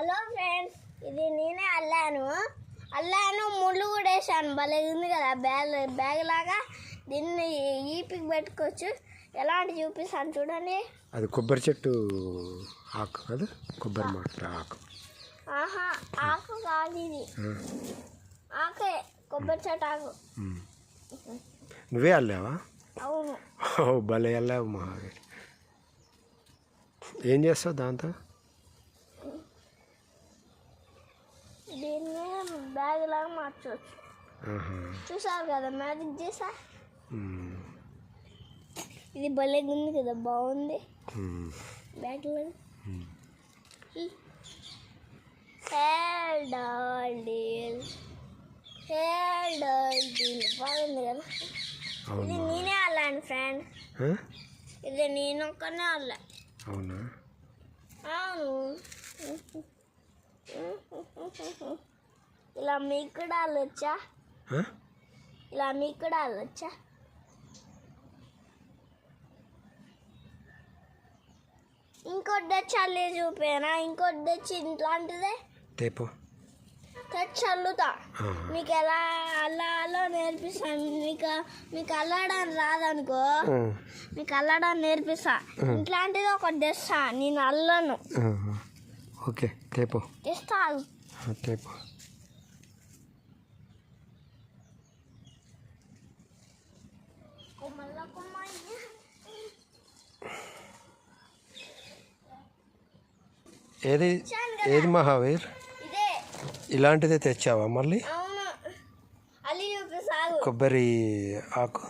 Hello friends ఇది నేనే అల్లాను. అల్లాను ముళ్ళు కూడా వేసాను భలే ఉంది కదా బ్యాగ్ బ్యాగ్ లాగా. దీన్ని ఈపికి పెట్టుకోవచ్చు. ఎలాంటి చూపిస్తాను చూడండి. అది కొబ్బరి చెట్టు ఆకు కదా కొబ్బరి మాట ఆకు. ఆహా ఆకు కాదు ఇది. ఆకే కొబ్బరి చెట్టు ఆకు. నువ్వే అల్లావా? అవును. భలే అల్లావు మహావీర్ ఏం చేస్తావు దాంతో దీన్ని బ్యాగ్ ఆహా. చూసారు కదా మ్యాజిక్ చేసా. ఇది భలే ఉంది కదా బాగుంది ఉమ్. Hair doll deal hair doll deal బాగుంది కదా ఇది నేనే అల్లాను ఫ్రెండ్? ఇది నేను ఒక్కనే అల్లా అవునా అవును ఇలా మీకు కూడా అల్లొచ్చా? ఇలా మీకు కూడా అల్లొచ్చా ఇంకోటి తెచ్చి అల్లి చూపేనా? ఇంకోటి తెచ్చి ఇట్లాంటిదే? తేపో తెచ్చి అల్లుతా. మీకు ఎలా అల్లాలో నేర్పిస్తాను మీకు మీకు అల్లడం రాదనుకో. మీకు అల్లడం నేర్పిస్తా. ఇట్లాంటిది ఒకటి తెస్తా. నేను అల్లను. ఓకే తేపో తెస్తా తేపో ఏది? ఏది మహావీర్? ఇలాంటిదే తెచ్చావా మళ్ళీ. కొబ్బరి ఆకు.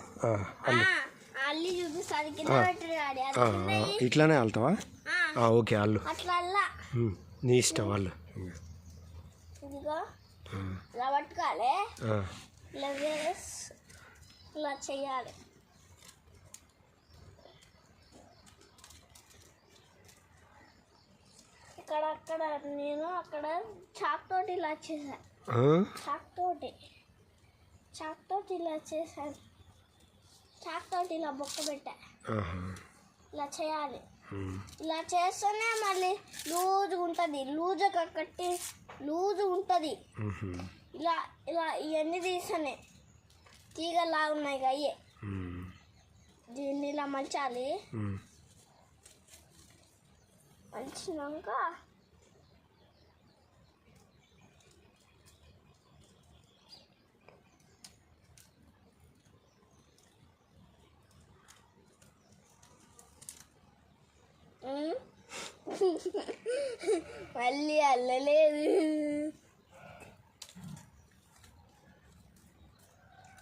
ఇట్లానే అల్తావా ఓకే అల్లు. నీ ఇష్టం ఇలా పట్టుకోవాలి. ఇలా ఇక్కడ అక్కడ నేను అక్కడ చాక్ తోటి ఇలా చేశాను? చాక్ తోటి. చాక్ తోటి ఇలా చేశాను చాక్ తోటి ఇలా బొక్క పెట్టా. ఇలా చేయాలి. ఇలా చేస్తేనే మళ్ళీ లూజుగా ఉంటుంది. లూజుగా కట్టి లూజుగా ఉంటుంది. ఇలా ఇలా ఇవన్నీ తీసానే తీగలా ఉన్నాయి అయ్యే దీన్ని ఇలా మలచాలి. ఉమ్. మళ్ళీ అల్లలేదు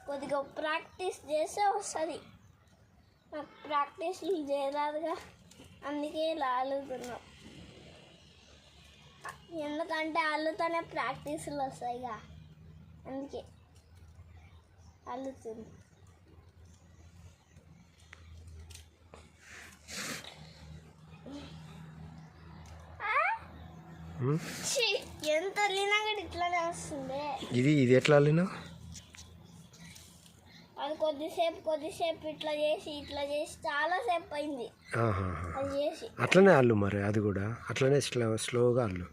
కొద్దిగా ప్రాక్టీస్ చేస్తే వస్తుంది నాకు ప్రాక్టీస్ చేయరాదుగా అందుకే ఇలా అల్లుతున్నాం ఎందుకంటే అల్లుతోనే ప్రాక్టీసులు వస్తాయిగా అందుకే అల్లుతుంది. ఎంత అల్లినా కూడా ఇట్లానే వస్తుంది. ఇది ఇది ఎట్లా అల్లినా కొద్దిసేపు కొద్దిసేపు ఇట్లా చేసి ఇట్లా చేసి చాలాసేపు అయింది. అది చేసి. అట్లనే అల్లు మరి అది కూడా. అట్లనే స్లో స్లోగా అల్లు.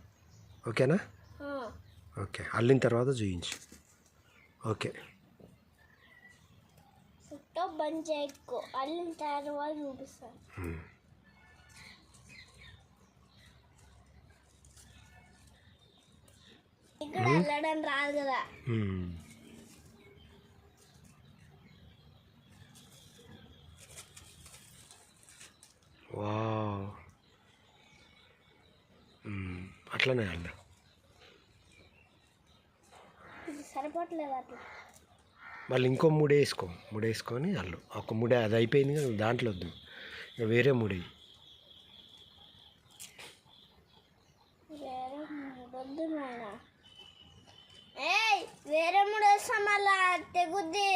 ఓకేనా. ఓకే. అల్లిన తర్వాత చూయించు. ఓకే. బంద్ చేయకు అల్లిన తర్వాత చూపిస్తాను. ఇక్కడ వెళ్ళడం రాదు కదా. ఉమ్, అట్లనే అట్లా? మళ్ళీ ఇంకో ముడి వేసుకో. ముడి వేసుకొని అల్లు. ఒక ముడి అది అయిపోయింది కదా దాంట్లో వద్దు. ఇక వేరే ముడి. వేరే మూడు వేస్తాం మళ్ళా తెగుద్ది.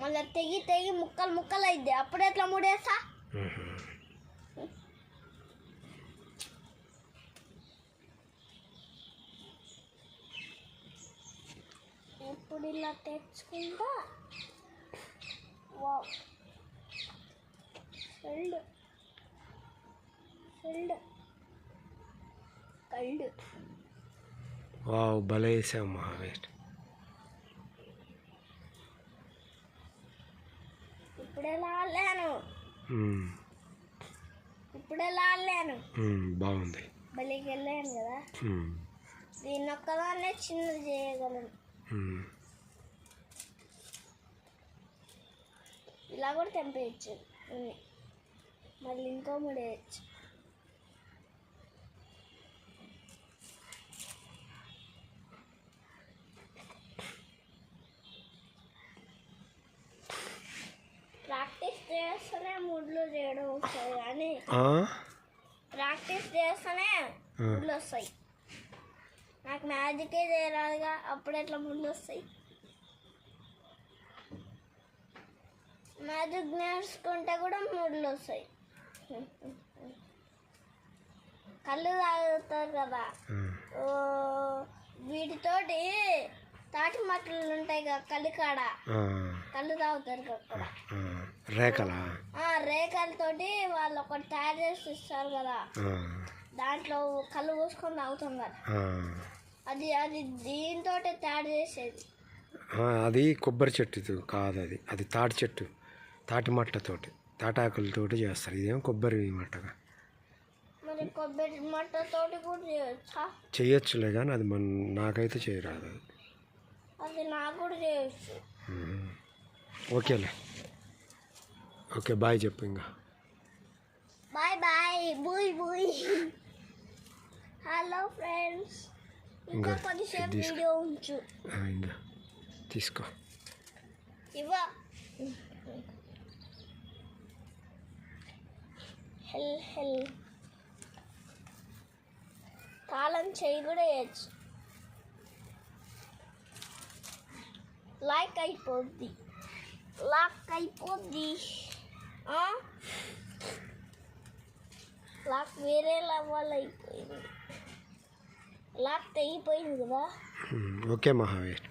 మళ్ళీ తెగి తెగి ముక్కలు ముక్కలు అయింది అప్పుడు ఎట్లా మూడేస్తా. ఇప్పుడు ఇలా తెచ్చుకుంటా వావ్. ఫిల్డ్ ఫిల్డ్ కళ్ళు. వావ్ భలే వేసావు మహావీర్. ఇప్పుడే ఉమ్, ఇప్పుడే బాగుంది. బలికి వెళ్ళాను కదా? దీన్ని ఒక్కదాన్నే చిన్నది చేయగలను. ఇలా కూడా తెంపేయచ్చు. మళ్ళీ ఇంకో ముడి వేయచ్చు ప్రాక్టీస్ చేస్తేనే ముడ్లు చేయడం వస్తాయి కానీ? ప్రాక్టీస్ చేస్తేనే ముళ్ళు వస్తాయి. నాకు మ్యాజికే చేయరాదుగా అప్పుడు ఎట్లా ముళ్ళు వస్తాయి. మ్యాజిక్ నేర్చుకుంటే కూడా ముళ్ళు వస్తాయి. కళ్ళు తాగుతారు కదా. వీటితోటి తాటి మట్టలు ఉంటాయి కదా కళ్ళు కాడ కళ్ళు తాగుతారు కదా. రేఖలా? ఆ రేఖలతోటి వాళ్ళు ఒకటి తయారు చేసి ఇస్తారు కదా. దాంట్లో కళ్ళు పోసుకొని తాగుతాం కదా. అది అది దీంతో తయారు చేసేది. అది కొబ్బరి చెట్టు కాదు అది. అది తాటి చెట్టు తాటి మట్టతోటి తాటాకులతోటి చేస్తారు. ఇదేమో కొబ్బరి మట్టగా? మరి కొబ్బరి మట్టతోటి కూడా చేయొచ్చా? చేయొచ్చులే కానీ అది మన నాకైతే చేయరాదు అది. నాకు కూడా చేయొచ్చు. ఓకేలే. ఓకే బాయ్ చెప్పు ఇంకా. బాయ్ బాయ్ బూయ్ బూయ్. హలో ఫ్రెండ్స్ ఇంకా తీసుకో. వీడియో ఉంచు. ఇంకా తీసుకో. ఇవ్వ. హెల్ హెల్. తాళం చేయి కూడా వేయచ్చు. లైక్ అయిపోద్ది. లాక్ అయిపోద్ది ఆ? లాక్ వేరే అయిపోయింది. లాక్ తెగిపోయింది కదా? ఓకే మహావీర్.